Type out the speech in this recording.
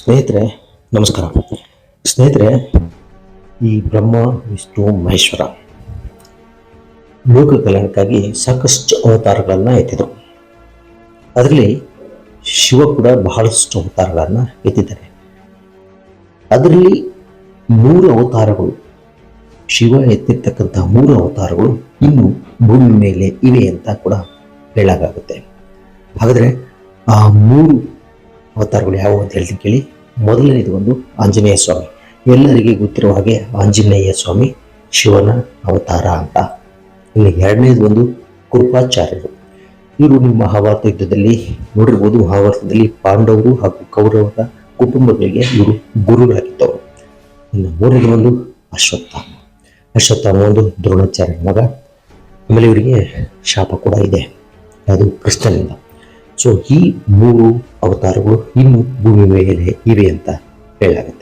ಸ್ನೇಹಿತರೆ, ನಮಸ್ಕಾರ. ಸ್ನೇಹಿತರೆ, ಈ ಬ್ರಹ್ಮ, ವಿಷ್ಣು, ಮಹೇಶ್ವರ ಲೋಕ ಕಲ್ಯಾಣಕ್ಕಾಗಿ ಸಾಕಷ್ಟು ಅವತಾರಗಳನ್ನು ಎತ್ತಿದರು. ಅದರಲ್ಲಿ ಶಿವ ಕೂಡ ಬಹಳಷ್ಟು ಅವತಾರಗಳನ್ನು ಎತ್ತಿದ್ದಾರೆ. ಅದರಲ್ಲಿ ಮೂರು ಅವತಾರಗಳು, ಶಿವ ಎತ್ತಿರ್ತಕ್ಕಂಥ ಮೂರು ಅವತಾರಗಳು ಇನ್ನು ಭೂಮಿ ಮೇಲೆ ಇವೆ ಅಂತ ಕೂಡ ಹೇಳಲಾಗುತ್ತೆ ಹಾಗಾದರೆ ಆ ಮೂರು ಅವತಾರಗಳು ಯಾವುವು ಅಂತ ಹೇಳ್ತೀನಿ ಕೇಳಿ. ಮೊದಲನೇದು ಒಂದು ಆಂಜನೇಯ ಸ್ವಾಮಿ. ಎಲ್ಲರಿಗೆ ಗೊತ್ತಿರುವ ಹಾಗೆ ಆಂಜನೇಯ ಸ್ವಾಮಿ ಶಿವನ ಅವತಾರ ಅಂತ. ಇನ್ನು ಎರಡನೇದು ಒಂದು ಕೃಪಾಚಾರ್ಯರು. ಇವರು ನಿಮ್ಮ ಮಹಾಭಾರತ ಯುದ್ಧದಲ್ಲಿ ನೋಡಿರ್ಬೋದು ಮಹಾಭಾರತದಲ್ಲಿ ಪಾಂಡವರು ಹಾಗೂ ಕೌರವರ ಕುಟುಂಬಗಳಿಗೆ ಇವರು ಗುರುಗಳಾಗಿದ್ದವರು ಇನ್ನು ಮೂರನೇದು ಒಂದು ಅಶ್ವತ್ಥಾಮ. ಅಶ್ವತ್ಥಾಮ ಒಂದು ದ್ರೋಣಾಚಾರ್ಯ ಮಗ. ಆಮೇಲೆ ಇವರಿಗೆ ಶಾಪ ಕೂಡ ಇದೆ. ಅದು ಕೃಷ್ಣನಿಂದ. ಸೊ ಈ ಮೂರು ಅವತಾರಗಳು ಇನ್ನು ಭೂಮಿ ಮೇಲೆ ಇವೆ ಅಂತ ಹೇಳಲಾಗುತ್ತೆ.